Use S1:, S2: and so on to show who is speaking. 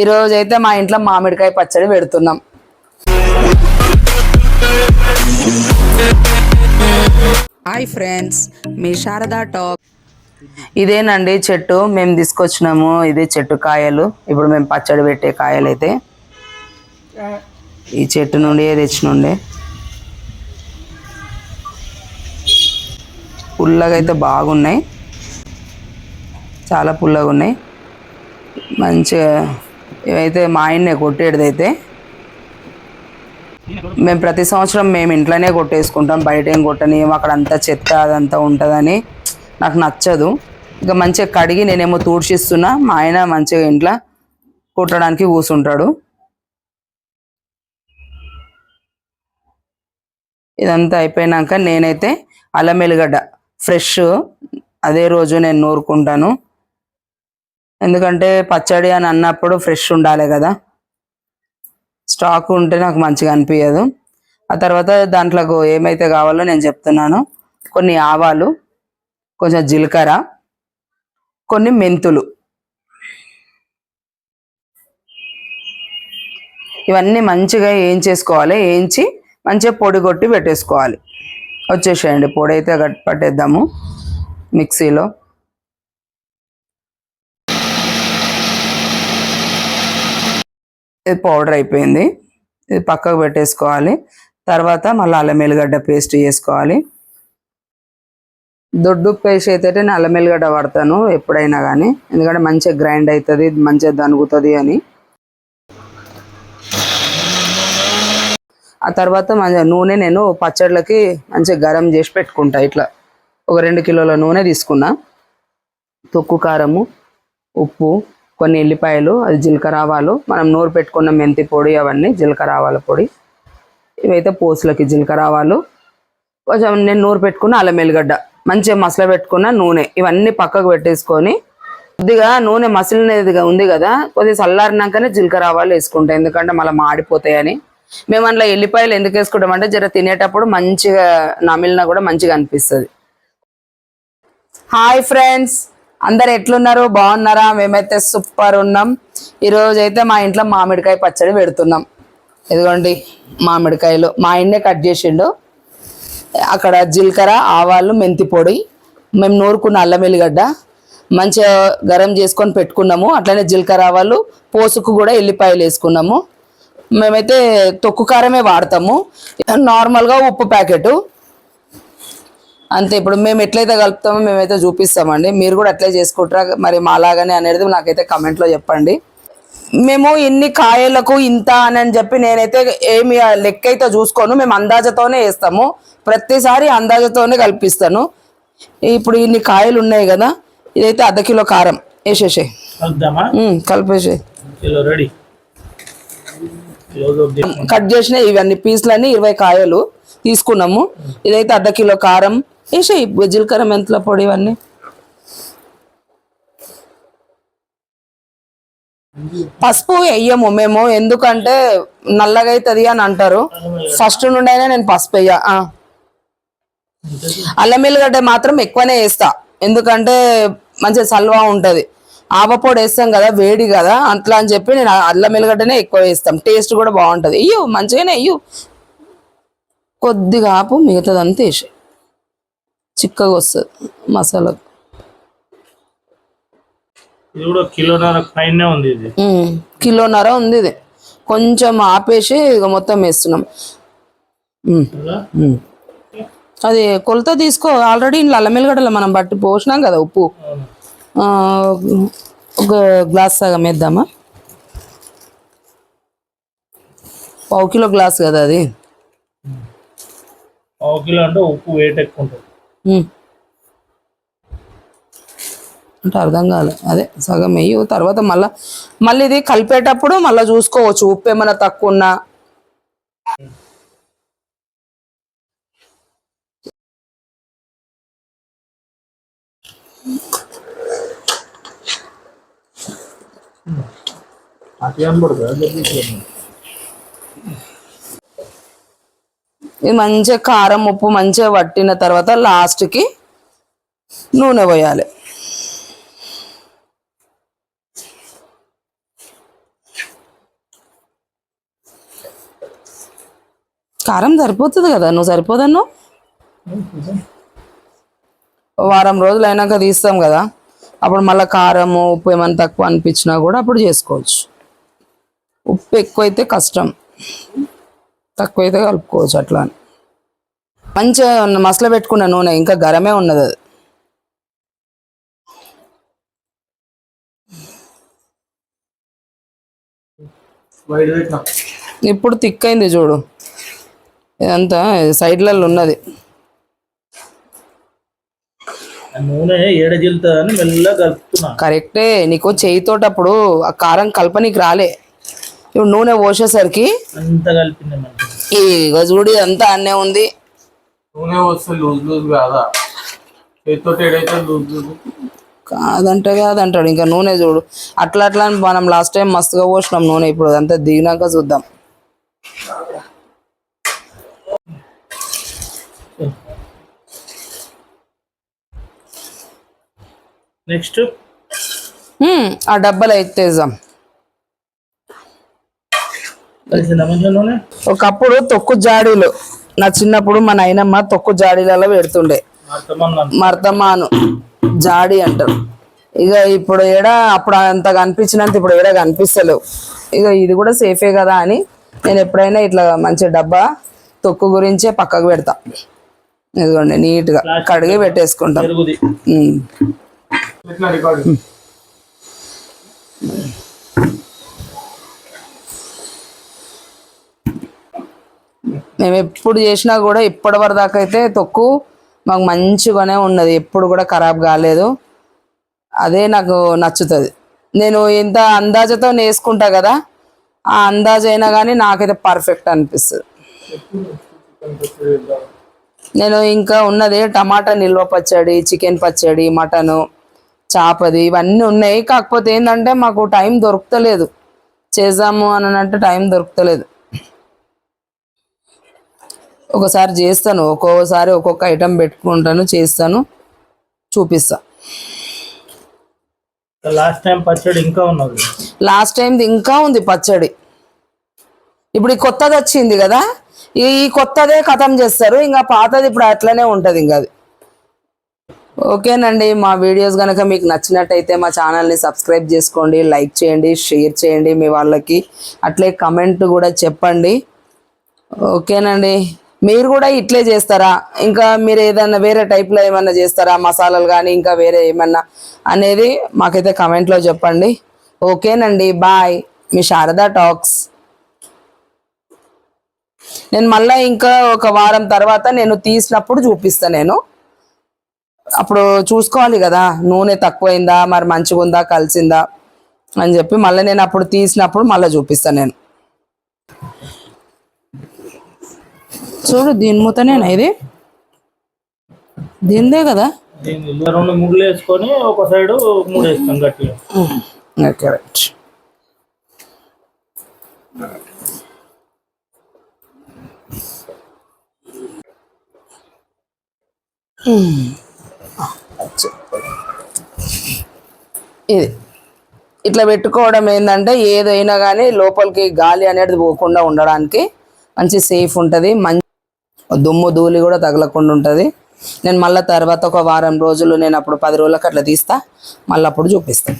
S1: ఈరోజు అయితే మా ఇంట్లో మామిడికాయ పచ్చడి పెడుతున్నాం. హాయ్ ఫ్రెండ్స్ మీ శారదా టాక్. ఇదేనండి చెట్టు మేము తీసుకొచ్చినాము ఇది చెట్టు కాయలు. ఇప్పుడు మేము పచ్చడి పెట్టే కాయలు అయితే ఈ చెట్టు నుండి తెచ్చినుండే పుల్లగా అయితే బాగున్నాయి. చాలా పుల్లగా ఉన్నాయి మంచిగా ఇవైతే మా ఆయన్నే కొట్టేటిదైతే అయితే మేము ప్రతి సంవత్సరం మేము ఇంట్లోనే కొట్టేసుకుంటాం బయట ఏం కొట్టని అక్కడ అంతా చెత్త అదంతా ఉంటుందని నాకు నచ్చదు. ఇక మంచిగా కడిగి నేనేమో తూడ్చిస్తున్నా మా ఆయన మంచిగా ఇంట్లో కొట్టడానికి కూర్చుంటాడు ఇదంతా అయిపోయినాక నేనైతే అల్లం ఎల్లిగడ్డ ఫ్రెష్ అదే రోజు నేను నూరుకుంటాను. ఎందుకంటే పచ్చడి అని అన్నప్పుడు ఫ్రెష్ ఉండాలి కదా. స్టాక్ ఉంటే నాకు మంచిగా అనిపించదు ఆ తర్వాత దాంట్లో ఏమైతే కావాలో నేను చెప్తున్నాను. కొన్ని ఆవాలు కొంచెం జీలకర్ర కొన్ని మెంతులు. ఇవన్నీ మంచిగా ఏం చేసుకోవాలి వేయించి మంచిగా పొడి కొట్టి పెట్టేసుకోవాలి. వచ్చేసేయండి. పొడి అయితే పట్టేద్దాము మిక్సీలో. ఇది పౌడర్ అయిపోయింది. ఇది పక్కకు పెట్టేసుకోవాలి. తర్వాత మళ్ళీ అల్లం ఎల్లిగడ్డ పేస్ట్ చేసుకోవాలి. దొడ్డు పేస్ట్ అయితే నేను అల్లం ఎల్లిగడ్డ వాడతాను ఎప్పుడైనా కానీ. ఎందుకంటే మంచిగా గ్రైండ్ అవుతుంది మంచిగా దనుగుతుంది అని. ఆ తర్వాత మంచిగా నూనె నేను పచ్చళ్ళకి మంచిగా గరం చేసి పెట్టుకుంటా ఇట్లా. ఒక రెండు కిలోల నూనె తీసుకున్నా. తొక్కు కారము ఉప్పు కొన్ని ఎల్లిపాయలు అది జీలకర్ర ఆవాలు మనం నూరు పెట్టుకున్న మెంతి పొడి అవన్నీ జీలకర్ర ఆవాల పొడి. ఇవైతే పోసులకి జీలకర్ర ఆవాలు కొంచెం నేను నూరు పెట్టుకున్న అల్లం ఎల్లిగడ్డ మంచిగా మసల పెట్టుకున్న నూనె ఇవన్నీ పక్కకు పెట్టేసుకొని కొద్దిగా నూనె మసిలినదిగా ఉంది కదా కొద్దిగా చల్లారినాకనే జీలకర్ర ఆవాలు వేసుకుంటాయి ఎందుకంటే మళ్ళీ మాడిపోతాయని. మేము అందులో ఎల్లిపాయలు ఎందుకు వేసుకుంటాం అంటే జర తినేటప్పుడు మంచిగా నమిలినా కూడా మంచిగా అనిపిస్తుంది. Hi friends! అందరు ఎట్లున్నారు? బాగున్నారా? మేమైతే సూపర్ ఉన్నాం. ఈరోజు అయితే మా ఇంట్లో మామిడికాయ పచ్చడి పెడుతున్నాం. ఇదిగోండి మామిడికాయలు. మా ఆయన్నే కట్ చేసిండు. అక్కడ జీలకర్ర ఆవాలు మెంతి పొడి. మేము నూరుకున్న అల్లం వెల్లిగడ్డ మంచిగా గరం చేసుకొని పెట్టుకున్నాము. అట్లనే జీలకర్ర ఆవాలు పోసుకు కూడా ఎల్లిపాయలు వేసుకున్నాము. మేమైతే తొక్కు కారమే వాడతాము. నార్మల్గా ఉప్పు ప్యాకెట్. అంతే ఇప్పుడు మేము ఎట్లయితే కలుపుతామో మేమైతే చూపిస్తామండి. మీరు కూడా అట్లే చేసుకుంటారా? మరి మాలాగానే అనేది నాకైతే కమెంట్లో చెప్పండి. మేము ఇన్ని కాయలకు ఇంత అని అని చెప్పి నేనైతే ఏమి లెక్క అయితే చూసుకోను. మేము అందాజతోనే వేస్తాము. ప్రతిసారి అందాజతోనే కల్పిస్తాను. ఇప్పుడు ఇన్ని కాయలు ఉన్నాయి కదా ఇదైతే అర్ధ కిలో కారం. వేసేసే కలిపేసే కట్ చేసిన ఇవన్నీ పీసులన్నీ ఇరవై కాయలు తీసుకున్నాము. ఇదైతే అర్ధ కిలో కారం. వేసేయి జీలకర్ర మెంతుల పొడి ఇవన్నీ? పసుపు వేయము మేము. ఎందుకంటే నల్లగా అవుతుంది అని అంటారు. ఫస్ట్ నుండి అయినా నేను పసుపు వేయ అల్లం ఎల్లిగడ్డ మాత్రం ఎక్కువనే వేస్తా. ఎందుకంటే మంచిగా సల్వా ఉంటుంది. ఆవపొడి వేస్తాం కదా వేడి కదా అట్లా అని చెప్పి నేను అల్లం ఎల్లిగడ్డనే ఎక్కువ వేస్తాం. టేస్ట్ కూడా బాగుంటుంది. ఇయ్యు మంచిగానే ఇయ్యు. కొద్దిగా ఆపు మిగతాదంతా వేసి చిక్కగా వస్తుంది మసాలా.
S2: ఇది కూడా కిలోన్నర పైనే ఉంది ఇది.
S1: కిలోన్నర ఉంది ఇది. కొంచెం ఆపేసి ఇక మొత్తం వేస్తున్నాం. అది కొలత తీసుకో ఆల్రెడీ ఇంట్లో అల్లం మనం బట్టి పోసినాం కదా ఉప్పు. ఒక గ్లాస్ సగం వేద్దామా? పావు కిలో గ్లాస్ కదా అది.
S2: పావు కిలో అంటే ఉప్పు వెయిట్ ఎక్కువ ఉంటుంది.
S1: అంటే అర్థం కాలే. అదే సగం వెయ్యి తర్వాత మళ్ళా మళ్ళీ ఇది కలిపేటప్పుడు మళ్ళీ చూసుకోవచ్చు. ఉప్పు ఏమైనా తక్కువ ఉన్నా.
S2: అట్లా
S1: మంచిగా కారం ఉప్పు మంచిగా వట్టిన తర్వాత లాస్ట్కి నూనె పోయాలి. కారం సరిపోతుంది కదా నువ్వు సరిపోదన్ను? వారం రోజులు అయినాక తీస్తాం కదా అప్పుడు మళ్ళీ కారం ఉప్పు ఏమైనా తక్కువ అనిపించినా కూడా అప్పుడు చేసుకోవచ్చు. ఉప్పు ఎక్కువైతే కష్టం. తక్కువైతే కలుపుకోవచ్చు అట్లా అని మంచిగా మసలు పెట్టుకున్న నూనె ఇంకా గరమే ఉన్నది అది. ఇప్పుడు తిక్కైంది చూడు. ఇదంతా సైడ్లలో ఉన్నది.
S2: నూనె మెల్లగా కలుపుతున్నా.
S1: కరెక్టే నీకు చేయితోటప్పుడు ఆ కారం కలపనీకి రాలే. ఇప్పుడు నూనె పోసేసరికి
S2: అంత కలిపింది
S1: ఇగో చూడు అంతా అన్నే ఉంది.
S3: నూనె వస్తే లూజ్ లూజ్ కాదా? చేతితో ఏడైతే లూజ్ లూజ్.
S1: కాదంటే కాదంటాడు. ఇంకా నూనె చూడు. అట్లా అట్లా అని మనం లాస్ట్ టైం మస్తుగా పోసినాం నూనె. ఇప్పుడు అదంతా దిగినాక చూద్దాం.
S2: నెక్స్ట్
S1: ఆ డబ్బాలు ఎత్తేద్దాం. ఒకప్పుడు తొక్కు జాడీలు. నా చిన్నప్పుడు మా నాయనమ్మ తొక్కు జాడీలలో పెడుతుండే. మర్తమాను జాడి అంటారు. ఇక ఇప్పుడు ఏడ అప్పుడు అంత కనిపించినంత ఇప్పుడు ఏడ కనిపిస్తలేవు. ఇక ఇది కూడా సేఫే కదా అని నేను ఎప్పుడైనా ఇట్లా మంచి డబ్బా తొక్కు గురించే పక్కకు పెడతా. ఇదిగోండి నీట్గా కడిగి పెట్టేసుకుంటాం. మేము ఎప్పుడు చేసినా కూడా ఇప్పటి వరకు దాకా అయితే తొక్కు మాకు మంచిగానే ఉన్నది. ఎప్పుడు కూడా ఖరాబ్ కాలేదు. అదే నాకు నచ్చుతుంది. నేను ఇంత అందాజతో నేసుకుంటా కదా ఆ అందాజైనా కానీ నాకైతే పర్ఫెక్ట్ అనిపిస్తుంది. నేను ఇంకా ఉన్నది టమాటా నిల్వ పచ్చడి చికెన్ పచ్చడి మటను చాపది ఇవన్నీ ఉన్నాయి. కాకపోతే ఏంటంటే మాకు టైం దొరుకుతలేదు. చేద్దాము అని అంటే టైం దొరుకుతలేదు. ఒకసారి చేస్తాను. ఒక్కొక్కసారి ఒక్కొక్క ఐటెం పెట్టుకుంటాను చేస్తాను చూపిస్తా.
S2: లాస్ట్ టైం పచ్చడి ఇంకా ఉన్నది.
S1: లాస్ట్ టైంది ఇంకా ఉంది పచ్చడి. ఇప్పుడు ఈ కొత్తది వచ్చింది కదా ఈ ఈ కొత్తదే కథం చేస్తారు. ఇంకా పాతది ఇప్పుడు అట్లనే ఉంటుంది ఇంకా అది. ఓకేనండి మా వీడియోస్ కనుక మీకు నచ్చినట్టయితే మా ఛానల్ని సబ్స్క్రైబ్ చేసుకోండి లైక్ చేయండి షేర్ చేయండి మీ వాళ్ళకి. అట్లే కమెంట్ కూడా చెప్పండి. ఓకేనండి. మీరు కూడా ఇట్లే చేస్తారా? ఇంకా మీరు ఏదైనా వేరే టైప్లో ఏమన్నా చేస్తారా? మసాలాలు కానీ ఇంకా వేరే ఏమన్నా అనేది మాకైతే కమెంట్లో చెప్పండి. ఓకేనండి బాయ్. మీ శారదా టాక్స్. నేను మళ్ళీ ఇంకా ఒక వారం తర్వాత నేను తీసినప్పుడు చూపిస్తా నేను. అప్పుడు చూసుకోవాలి కదా నూనె తక్కువైందా మరి మంచిగా ఉందా కలిసిందా అని చెప్పి మళ్ళీ నేను అప్పుడు తీసినప్పుడు మళ్ళీ చూపిస్తాను నేను. చూడు దీని మూతనేనా ఇది? దీనిదే కదా?
S2: దీన్ని రెండు ముగ్గులు వేసుకొని ఒక సైడ్ మూడు వేస్తాం గట్టిగా.
S1: Okay right. ఇది. ఇట్లా పెట్టుకోవడం ఏంటంటే ఏదైనా కానీ లోపలికి గాలి అనేది పోకుండా ఉండడానికి మంచి సేఫ్ ఉంటుంది మంచి దుమ్ము ధూళి కూడా తగలకుండా ఉంటుంది. నేను మళ్ళీ తర్వాత ఒక వారం రోజులు నేను అప్పుడు పది రోజులకు అట్లా తీస్తా. మళ్ళీ అప్పుడు చూపిస్తాను